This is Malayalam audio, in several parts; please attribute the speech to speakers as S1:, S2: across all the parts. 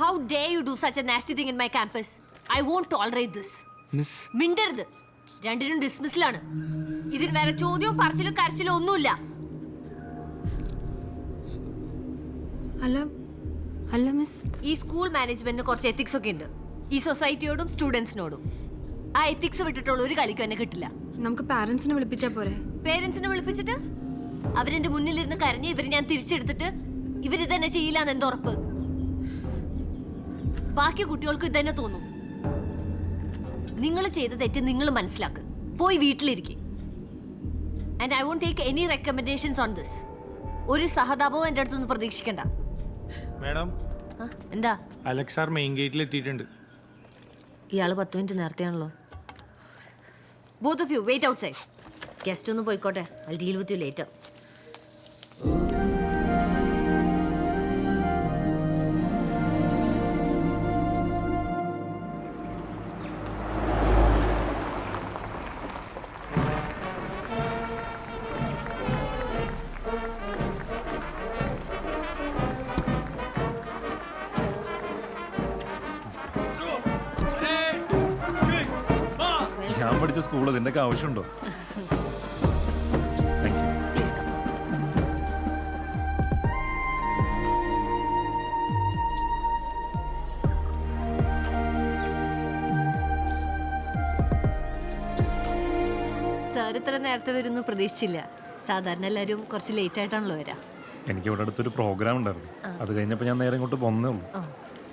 S1: How dare you do such a nasty thing in my campus I won't tolerate this
S2: miss
S1: മിണ്ടരുത്. രണ്ടിനും ഡിസ്മിസിലാണ് ഇതിന് വേറെ ചോദ്യവും പറച്ചിലും കരച്ചിലും ഒന്നുമില്ല.
S3: അല്ല അല്ല മിസ്
S1: ഈ സ്കൂൾ മാനേജ്മെന്റിന് കുറച്ച് എത്തിക്സ് ഒക്കെ ഉണ്ട്. ഈ സൊസൈറ്റിയോടും സ്റ്റുഡൻസിനോടും ആ എത്തിക്സ് വിട്ടിട്ടുള്ള ഒരു കളിക്കും എന്നെ കിട്ടില്ല.
S3: നമുക്ക് പാരന്റ്സിനെ വിളിപ്പിച്ചാ പോരെ?
S1: പേരൻസിനെ വിളിപ്പിച്ചിട്ട്? അവരെന്റെ മുന്നിലിരുന്ന് കരഞ്ഞ് ഇവർ ഞാൻ തിരിച്ചെടുത്തിട്ട് ഇവർ തന്നെ ചെയ്യില്ല എന്ന് എന്തുറപ്പ് ബാക്കി കുട്ടികൾക്ക് ഇതന്നെ തോന്നും. നിങ്ങൾ ചെയ്ത തെറ്റ് നിങ്ങൾ മനസ്സിലാക്ക്. പോയി വീട്ടിലിരിക്കും. And I won't take any recommendations on this ഒരു സഹതാപവും എന്റെ അടുത്തൊന്നും പ്രതീക്ഷിക്കണ്ട.
S2: മാഡം
S1: ആ, എന്താ?
S2: അലക്സ് സാർ മെയിൻ ഗേറ്റിൽ എത്തിയിട്ടുണ്ട്.
S1: ഇയാൾ പത്ത് minute നേരത്തെയാണല്ലോ. Both of you wait outside guest ഒന്ന് പോയിക്കോട്ടെ. I deal with you later
S4: ഞാൻ പഠിച്ച സ്കൂൾ ഇതിന്റെയൊക്കെ ആവശ്യമുണ്ടോ?
S1: സാർ ഇത്ര നേരത്തെ വരുന്നു പ്രതീക്ഷിച്ചില്ല. സാധാരണ എല്ലാവരും കുറച്ച് ലേറ്റ് ആയിട്ടാണല്ലോ വരാ.
S4: എനിക്ക് ഇവിടെ അടുത്തൊരു പ്രോഗ്രാം ഉണ്ടായിരുന്നു. അത് കഴിഞ്ഞപ്പോൾ ഞാൻ നേരെ ഇങ്ങോട്ട് വന്നേ ഉള്ളൂ.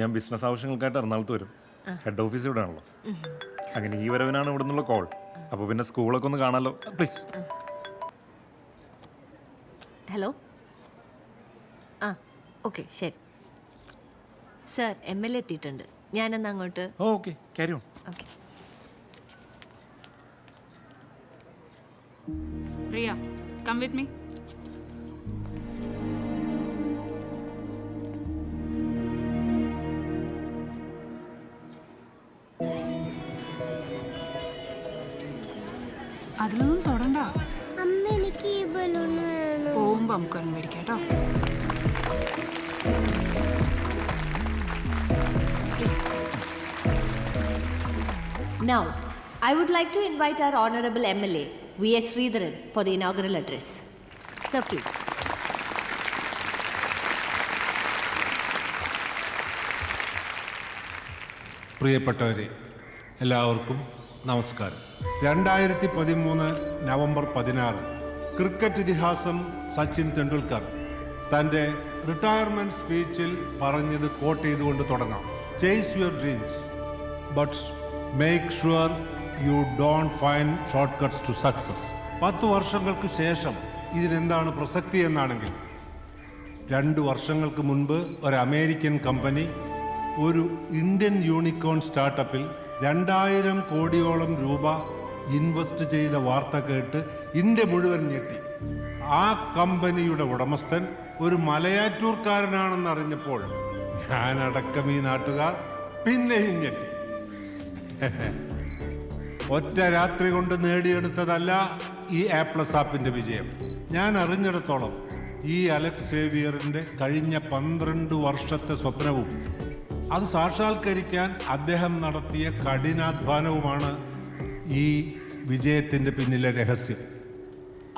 S4: ഞാൻ ബിസിനസ് ആവശ്യങ്ങൾക്കായിട്ട് എറണാകുളത്ത് വരും. ഹെഡ് ഓഫീസ് ഇവിടെ ആണല്ലോ അങ്ങനെ ഈ വരവിനാണ് ഇവിടെ നിന്നുള്ള കോൾ അപ്പോൾ പിന്നെ സ്കൂളൊക്കെ ഒന്ന് കാണാമല്ലോ പ്ലീസ്
S1: ഹലോ ആ ഓക്കെ ശരി. സാർ എം എൽ എ എത്തിയിട്ടുണ്ട്. ഞാനെന്നാ അങ്ങോട്ട്?
S4: Okay carry on
S1: okay
S5: Priya come with me. കേട്ടോ
S1: Now, I would like to invite our Honorable MLA, V.S. Sridharan, for the inaugural address. Sir, please.
S6: പ്രിയപ്പെട്ടവരെ എല്ലാവർക്കും നമസ്കാരം രണ്ടായിരത്തി പതിമൂന്ന് നവംബർ പതിനാറ് ക്രിക്കറ്റ് ഇതിഹാസം സച്ചിൻ തെണ്ടുൽക്കർ. തന്റെ റിട്ടയർമെന്റ് സ്പീച്ചിൽ പറഞ്ഞത് കോട്ട് ചെയ്തുകൊണ്ട് തുടങ്ങാം. Chase your dreams but make sure you don't find shortcuts to success പത്ത് വർഷങ്ങൾക്ക് ശേഷം ഇതിനെന്താണ് പ്രസക്തി എന്നാണെങ്കിൽ രണ്ട് വർഷങ്ങൾക്ക് മുൻപ് ഒരു അമേരിക്കൻ കമ്പനി ഒരു ഇന്ത്യൻ യൂണിക്കോൺ സ്റ്റാർട്ടപ്പിൽ രണ്ടായിരം കോടിയോളം രൂപ ഇൻവെസ്റ്റ് ചെയ്ത വാർത്ത കേട്ട് ഇന്ത്യ മുഴുവൻ ഞെട്ടി. ആ കമ്പനിയുടെ ഉടമസ്ഥൻ ഒരു മലയാറ്റൂർക്കാരനാണെന്ന് അറിഞ്ഞപ്പോൾ ഞാനടക്കം ഈ നാട്ടുകാർ പിന്നെയും ഞെട്ടി. ഒറ്റ രാത്രി കൊണ്ട് നേടിയെടുത്തതല്ല ഈ ആപ്ലസ് പ്ലസ് ആപ്പിന്റെ വിജയം. ഞാൻ അറിഞ്ഞിടത്തോളം ഈ അലക്സ് സേവിയറിന്റെ കഴിഞ്ഞ പന്ത്രണ്ട് വർഷത്തെ സ്വപ്നവും അത് സാക്ഷാത്കരിക്കാൻ അദ്ദേഹം നടത്തിയ കഠിനാധ്വാനവുമാണ് ഈ വിജയത്തിന്റെ പിന്നിലെ രഹസ്യം.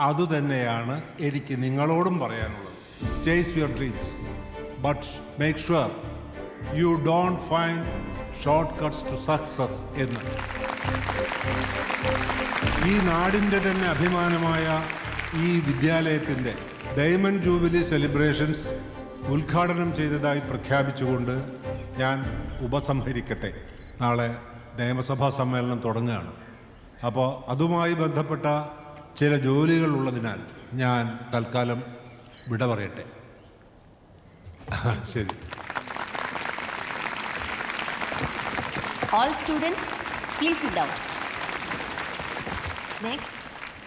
S6: അതുതന്നെയാണ് എനിക്ക് നിങ്ങളോടും പറയാനുള്ളത്. Chase your dreams but make sure you don't find shortcuts to success എന്ന്. ഈ നാടിന്റെ തന്നെ അഭിമാനമായ ഈ വിദ്യാലയത്തിന്റെ ഡയമണ്ട് ജൂബിലി സെലിബ്രേഷൻസ് ഉദ്ഘാടനം ചെയ്തതായി പ്രഖ്യാപിച്ചുകൊണ്ട് ഞാൻ ഉപസംഹരിക്കട്ടെ. നാളെ നിയമസഭാ സമ്മേളനം തുടങ്ങുകയാണ്. അപ്പോൾ അതുമായി ബന്ധപ്പെട്ട ചില ജോലികൾ ഉള്ളതിനാൽ ഞാൻ തൽക്കാലം വിട പറയട്ടെ. ശരി.
S1: All students please next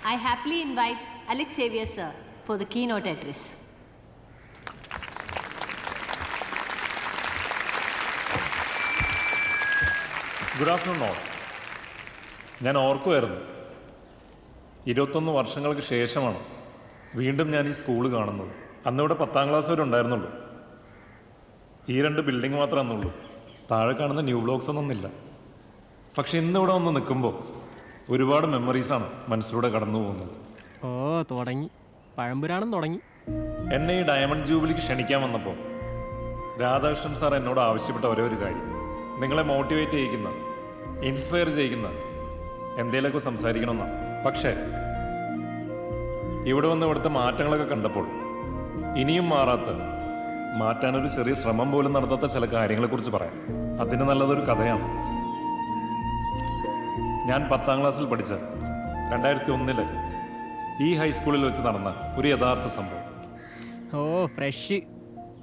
S1: I happily invite Alex sir for the keynote
S4: good afternoon all ഞാൻ ഓർക്കുമായിരുന്നു ഇരുപത്തൊന്ന് വർഷങ്ങൾക്ക് ശേഷമാണ് വീണ്ടും ഞാൻ ഈ സ്കൂൾ കാണുന്നത്. അന്നിവിടെ പത്താം ക്ലാസ് വരെ ഉണ്ടായിരുന്നുള്ളൂ. ഈ രണ്ട് ബിൽഡിംഗ് മാത്രമേ അന്നുള്ളൂ. താഴെ കാണുന്ന ന്യൂ ബ്ലോക്സ് ഒന്നൊന്നില്ല പക്ഷെ ഇന്നിവിടെ വന്ന് നിൽക്കുമ്പോൾ ഒരുപാട് മെമ്മറീസാണ് മനസ്സിലൂടെ കടന്നു പോകുന്നത്.
S7: ഓ തുടങ്ങി. പഴമ്പുരാണെന്ന് തുടങ്ങി.
S4: എന്നെ ഈ ഡയമണ്ട് ജൂബിലിക്ക് ക്ഷണിക്കാൻ വന്നപ്പോൾ രാധാകൃഷ്ണൻ സാർ എന്നോട് ആവശ്യപ്പെട്ട ഒരേ ഒരു കാര്യം. നിങ്ങളെ മോട്ടിവേറ്റ് ചെയ്യിക്കുന്ന ഇൻസ്പയർ ചെയ്യിക്കുന്ന എന്തേലൊക്കെ സംസാരിക്കണമെന്നാണ് പക്ഷേ ഇവിടെ വന്ന് ഇവിടുത്തെ മാറ്റങ്ങളൊക്കെ കണ്ടപ്പോൾ ഇനിയും മാറാത്ത മാറ്റാനൊരു ചെറിയ ശ്രമം പോലും നടത്താത്ത ചില കാര്യങ്ങളെക്കുറിച്ച് പറയാം. അതിന് നല്ലതൊരു കഥയാണ്. ഞാൻ പത്താം ക്ലാസ്സിൽ പഠിച്ച രണ്ടായിരത്തി ഒന്നിൽ ഈ ഹൈസ്കൂളിൽ വെച്ച് നടന്ന ഒരു യഥാർത്ഥ സംഭവം.
S7: ഓ ഫ്രഷ്.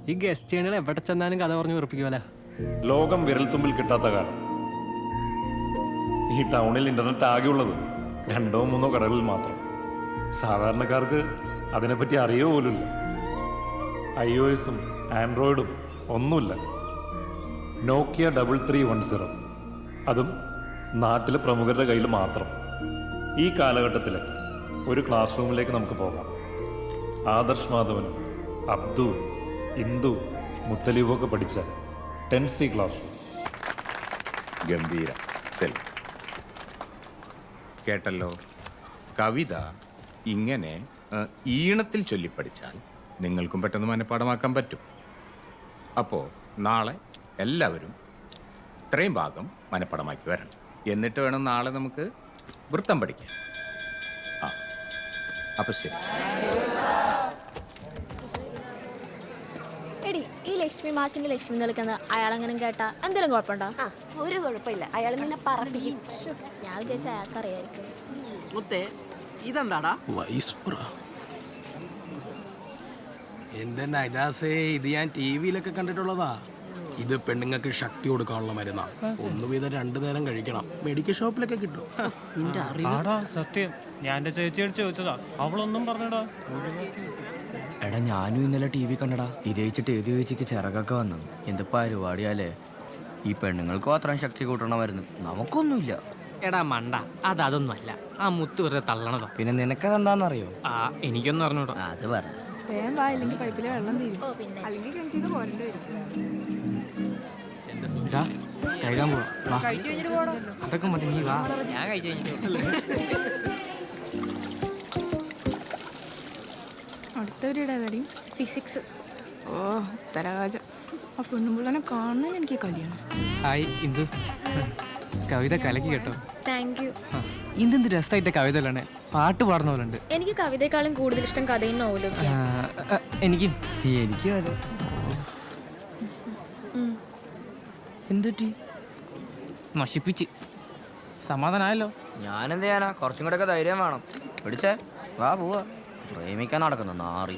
S7: ഈ ഗസ്റ്റുകൾ എവിടെ ചെന്നാലും കഥ പറഞ്ഞു ഉറപ്പിക്കുമല്ലോ
S4: ലോകം വിരൽത്തുമ്പിൽ കിട്ടാത്ത കാലം. ഈ ടൗണിൽ ഇന്റർനെറ്റ് ആകെ ഉള്ളത് രണ്ടോ മൂന്നോ കടകളിൽ മാത്രം. സാധാരണക്കാർക്ക് അതിനെപ്പറ്റി അറിയോ പോലുമില്ല. ഐ ഒ എസും ആൻഡ്രോയിഡും ഒന്നുമില്ല. Nokia double three one zero അതും നാട്ടിലെ പ്രമുഖരുടെ കയ്യിൽ മാത്രം. ഈ കാലഘട്ടത്തിൽ ഒരു ക്ലാസ് റൂമിലേക്ക് നമുക്ക് പോകാം. ആദർശ് മാധവൻ അബ്ദു ഇന്ദു മുത്തലീബൊക്കെ പഠിച്ച ടെൻ സി ക്ലാസ് റൂം
S8: ഗംഭീര. ശരി. കേട്ടല്ലോ. കവിത ഇങ്ങനെ ഈണത്തിൽ ചൊല്ലിപ്പഠിച്ചാൽ നിങ്ങൾക്കും പെട്ടെന്ന് മനഃപ്പാടമാക്കാൻ പറ്റും. അപ്പോൾ നാളെ എല്ലാവരും ഇത്രയും ഭാഗം മനഃപ്പാടമാക്കി വരണം. എന്നിട്ട് വേണം നാളെ നമുക്ക് വൃത്തം പഠിക്കാൻ. ആ അപ്പോൾ ശരി
S9: എടി ഈ ലക്ഷ്മി മാഷിന്റെ ലക്ഷ്മി നിൽക്കുന്നത് അയാളെങ്ങനെ കേട്ടാ? എന്തെങ്കിലും കുഴപ്പമുണ്ടോ?
S10: ആ ഒരു കുഴപ്പമില്ല. അയാൾ നിന്നെ പറപ്പിക്കും.
S9: ഞാൻ വിചാരിച്ച അയാൾക്ക് അറിയായിരിക്കും
S11: മുത്തേ ഇതെന്താടാ?
S12: എന്റെ നൈദാസേ ഇത് ഞാൻ ടി വിയിലൊക്കെ കണ്ടിട്ടുള്ളതാ. ഇത് പെണ്ണുങ്ങൾക്ക് ശക്തി കൊടുക്കാനുള്ള മരുന്നാ. ഒന്ന് വീതം രണ്ടു നേരം കഴിക്കണം. മെഡിക്കൽ ഷോപ്പിലൊക്കെ കിട്ടും.
S11: നിന്റെ അറിവ്.
S7: സത്യം. ഞാൻ ചേച്ചിയോട് ചോദിച്ചതാ. അവളൊന്നും പറഞ്ഞടാ.
S11: എടാ ഞാനും ഇന്നലെ ടി വി കണ്ടടാ. ഇരയിച്ചിട്ട് എഴുതി ഏത് ചോദിച്ചിക്ക് ചിറകൊക്കെ വന്നു. എന്ത് പരിപാടിയാലേ? ഈ പെണ്ണുങ്ങൾക്ക് മാത്രം ശക്തി കൂട്ടണമായിരുന്നു. മരുന്ന് നമുക്കൊന്നുമില്ല.
S7: എടാ മണ്ട. അത് അതൊന്നുമല്ല. ആ മുത്ത് വെറുതെ തള്ളണതോ?
S11: പിന്നെ നിനക്കത് എന്താണെന്നറിയോ
S7: ആ എനിക്കൊന്നും അറിഞ്ഞൂടാ.
S11: അത് പറ.
S9: ഓ പിന്നെ.
S7: ഇതാ, കഴുകാൻ പോവാ. അതൊക്കെ മതി നീ വാ. ഞാൻ കഴിച്ചു
S3: അടുത്തവരുടെ കാര്യം? ഫിസിക്സ് ഓ തരാജം ആ പെണ്ണുമ്പിള്ളനെ കാണാൻ എനിക്ക് കല്യാണം.
S7: ഹായ് ഇന്ദു. കവിത കലക്കി കേട്ടോ.
S3: താങ്ക് യു
S7: ഇന്തെന്ത് രസമായിട്ട് കവിത അല്ലേ പാട്ട് പാടുന്ന പോലെ ഉണ്ട്
S3: എനിക്ക് കവിതയെക്കാളും കൂടുതൽ ഇഷ്ടം കഥയും നോവലും
S7: എനിക്കും.
S11: എനിക്ക് അതെ. എന്തുറ്റി
S7: നശിപ്പിച്ച്. സമാധാനമായല്ലോ
S11: ഞാനെന്ത് ചെയ്യാനാ? കുറച്ചും കൂടെ ഒക്കെ ധൈര്യം വേണം. പിടിച്ചേ. വാ പോവാ. പ്രേമിക്കാൻ നടക്കുന്ന. നാറി.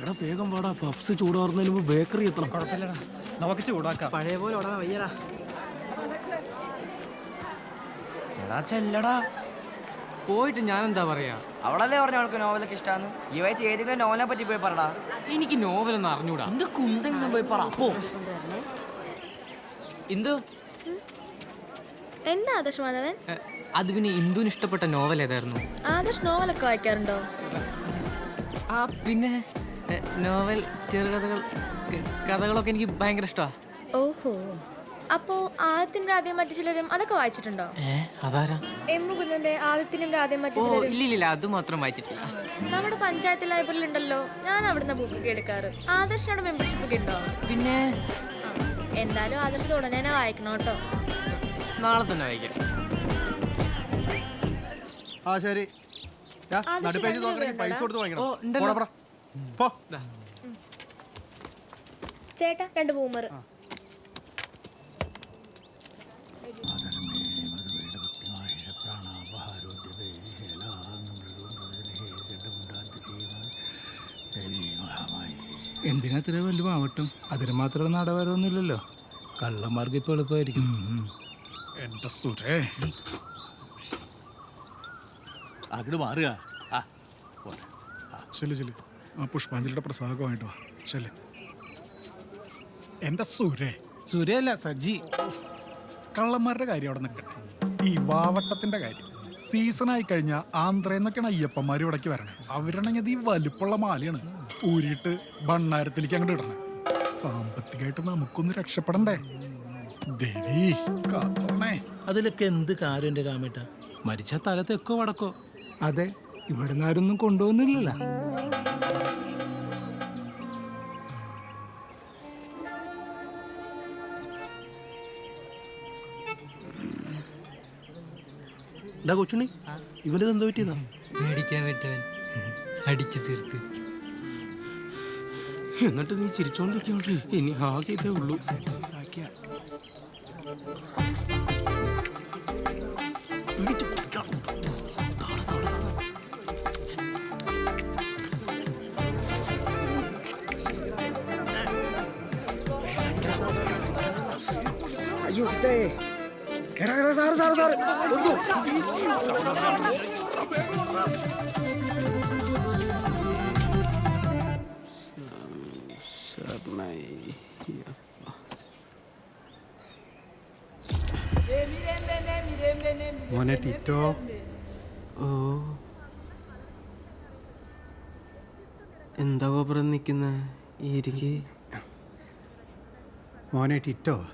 S11: എടാ വേഗം പാടാ പഫ്സ് ചൂടാറുന്നതിന് മുമ്പ് ബേക്കറി എത്തണം.
S7: കുഴപ്പമില്ലടാ. നമുക്ക് ചൂടാക്കാം.
S11: പഴയ പോലെ ഓടാ വയ്യടാ. എടാ ചെല്ലടാ.
S7: പോയിട്ട് ഞാൻ എന്താ പറയാ?
S11: അവളല്ലേ പറഞ്ഞ അവൾക്ക് നോവലൊക്കെ ഇഷ്ടാന്ന്? ഈ വയസ്സ് ഏതെങ്കിലും നോവലിനെ പറ്റി പോയി പറടാ.
S7: എനിക്ക് നോവലൊന്നും അറിഞ്ഞൂടാ.
S11: എന്ത് കുന്തെങ്കിലും പോയി പറ. പോ.
S7: ഇന്ദു
S3: എന്താ ആദർശ് മാധവൻ?
S7: അത് പിന്നെ ഇന്ദുവിന് ഇഷ്ടപ്പെട്ട നോവൽ ഏതായിരുന്നു?
S3: ആദർശ് നോവലൊക്കെ വായിക്കാറുണ്ടോ?
S7: ആ പിന്നെ എ, നോവൽ ചെറുകഥകൾ ക- കഥകളൊക്കെ എനിക്ക് ഭയങ്കര ഇഷ്ടമാണ്
S3: ഓഹോ. അപ്പോ ആദ്യത്തിനും രാധയും മറ്റു ചിലരും അതൊക്കെ വായിച്ചിട്ടുണ്ടോ?
S7: ഏ അതാരാ?
S3: എം മുകുന്ദന്റെ ആദ്യത്തിനും രാധയും മറ്റു
S7: ഓ
S3: ചിലരും.
S7: ഇല്ല ഇല്ല അത് മാത്രം വായിച്ചിട്ടില്ല.
S3: നമ്മുടെ പഞ്ചായത്ത് ലൈബ്രറിയിൽ ഉണ്ടല്ലോ ഞാൻ അവിടുന്ന് ബുക്കൊക്കെ എടുക്കാറ്. ആദർശിനോട് മെമ്പർഷിപ്പ് ഒക്കെ ഉണ്ടോ?
S7: പിന്നെ?
S3: ആ, എന്തായാലും ആദർശ് ഉടനെ തന്നെ വായിക്കണം കേട്ടോ.
S7: നാളെ തന്നെ വായിക്കാം
S12: ആ ശരി.
S3: പൈസ കൊടുത്ത് വാങ്ങിക്കണം.
S7: ഓ പോടാ. പോ.
S3: ചേട്ടാ രണ്ട് ബൂമർ
S12: എന്തിനാ ഇത്ര വലിയ ആവട്ടും? അതിന് മാത്രം നടവരൊന്നുമില്ലല്ലോ. കള്ളന്മാർക്ക് ഇപ്പോൾ എളുപ്പമായിരിക്കും.
S13: എന്റെ സുരേ.
S12: അങ്ങോട്ട് മാറുക.
S13: ശരി ശരി ആ. പുഷ്പാഞ്ജലിയുടെ പ്രസാദമായിട്ട് വാ. ശരി എന്റെ സുരേ.
S12: സുരയല്ല സജ്ജി
S13: കള്ളന്മാരുടെ കാര്യം അവിടെ നിൽക്കട്ടെ. ഈ വാവട്ടത്തിന്റെ കാര്യം. സീസണായി കഴിഞ്ഞാൽ ആന്ധ്രയെന്നൊക്കെയാണ് അയ്യപ്പന്മാർ ഇവിടേക്ക് വരണേ. അവരാണെങ്കിൽ ഈ വലുപ്പുള്ള മാലയാണ്. ഊരിയിട്ട് ഭണ്ണാരത്തിലേക്ക് അങ്ങോട്ട് ഇടണേ. സാമ്പത്തികമായിട്ട് നമുക്കൊന്ന് രക്ഷപ്പെടണ്ടേ? ദേവി കാത്തോണേ.
S12: അതിലൊക്കെ എന്ത് കാര്യം എന്റെ രാമേട്ട? മരിച്ച തല തെക്കോ വടക്കോ? അതെ ഇവിടുന്ന് ആരൊന്നും കൊണ്ടുപോകുന്നില്ലല്ലോ ഡാ കൊച്ചുണ്ണി ഇവന് എന്തോ പറ്റിയതാ?
S7: മേടിക്കാൻ വിട്ടവൻ. അടിച്ചു തീർത്ത്.
S12: എന്നിട്ട് നീ ചിരിച്ചോണ്ടിരിക്കോട്ടെ ഇനി ആകെ ഇതേ ഉള്ളൂ.
S11: അയ്യോ ഇതേ എടാ എടാ സാറ് സാറ് സാറ് കൊടുക്കൂ.
S12: മോനെ ടിറ്റോ. ഓ. എന്താ കോപ്പറം നിൽക്കുന്ന ഇരിക്ക്.
S14: മോനെ ടിറ്റോ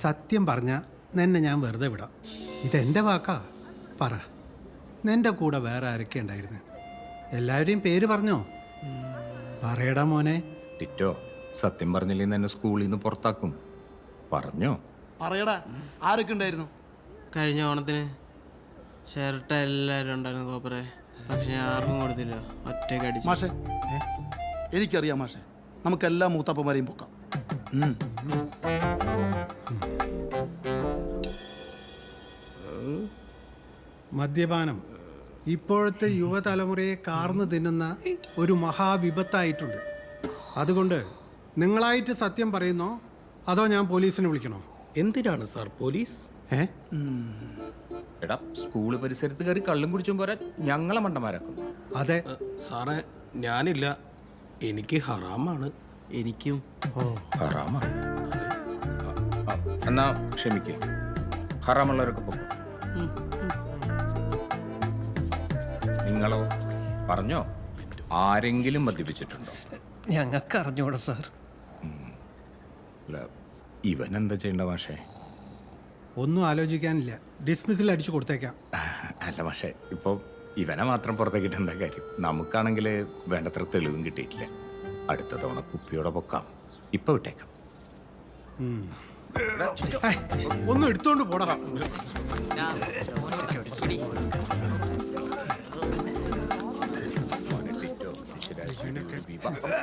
S14: സത്യം പറഞ്ഞ നിന്നെ ഞാൻ വെറുതെ വിടാം. ഇതെന്റെ വാക്കാ. പറ. നിന്റെ കൂടെ വേറെ ആരൊക്കെ ഉണ്ടായിരുന്നു? എല്ലാവരെയും പേര് പറഞ്ഞോ? പറയടാ മോനെ.
S8: ടിറ്റോ സത്യം പറഞ്ഞില്ലെങ്കിൽ എന്നെ സ്കൂളിൽ നിന്ന് പുറത്താക്കും? പറഞ്ഞോ?
S12: പറയടാ ആരൊക്കെ ഉണ്ടായിരുന്നു? കഴിഞ്ഞ ഓണത്തിന് ഷർട്ട് എല്ലാവരും ഉണ്ടായിരുന്നു കോപ്പറെ. പക്ഷെ ഞാൻ ആർക്കും കൊടുത്തില്ല. ഒറ്റയ്ക്ക് അടിച്ചു.
S13: മാഷെ എനിക്കറിയാം മാഷെ. നമുക്കെല്ലാ മൂത്തപ്പന്മാരെയും പൊക്കാം.
S14: മദ്യപാനം. ഇപ്പോഴത്തെ യുവതലമുറയെ കാർന്നു തിന്നുന്ന ഒരു മഹാവിപത്തായിട്ടുണ്ട്. അതുകൊണ്ട് നിങ്ങളായിട്ട് സത്യം പറയുന്നോ? അതോ ഞാൻ പോലീസിനെ വിളിക്കണോ?
S12: എന്തിനാണ് സാർ പോലീസ്?
S8: എടാ സ്കൂൾ പരിസരത്ത് കയറി കള്ളും കുടിച്ചും പോരാ ഞങ്ങളെ മണ്ടന്മാരാക്കും
S14: അതെ.
S12: സാറേ ഞാനില്ല. എനിക്ക് ഹറാമാണ്. എനിക്കും.
S8: ഹറാമാണ് എന്നാ ക്ഷമിക്കേ. ഹറാമുള്ളവരൊക്കെ പോകും നിങ്ങളോ? പറഞ്ഞോ? ആരെങ്കിലും മദ്യപിച്ചിട്ടുണ്ടോ?
S14: ഞങ്ങൾക്ക് അറിഞ്ഞൂടാ സാർ
S8: അല്ല ഇവൻ എന്താ ചെയ്യേണ്ട മാഷേ?
S14: ഒന്നും ആലോചിക്കാനില്ല. ഡിസ്മിസിൽ അടിച്ചു കൊടുത്തേക്കാം.
S8: അല്ല മാഷേ ഇപ്പോൾ ഇവനെ മാത്രം പുറത്തേക്കിട്ട് എന്താ കാര്യം? നമുക്കാണെങ്കിൽ വേണ്ടത്ര തെളിവും കിട്ടിയിട്ടില്ല. അടുത്ത തവണ കുപ്പിയോടെ പൊക്കാം. ഇപ്പൊ വിട്ടേക്കാം.
S14: ഒന്നും എടുത്തോണ്ട് പോടാ.
S8: വിവാഹം.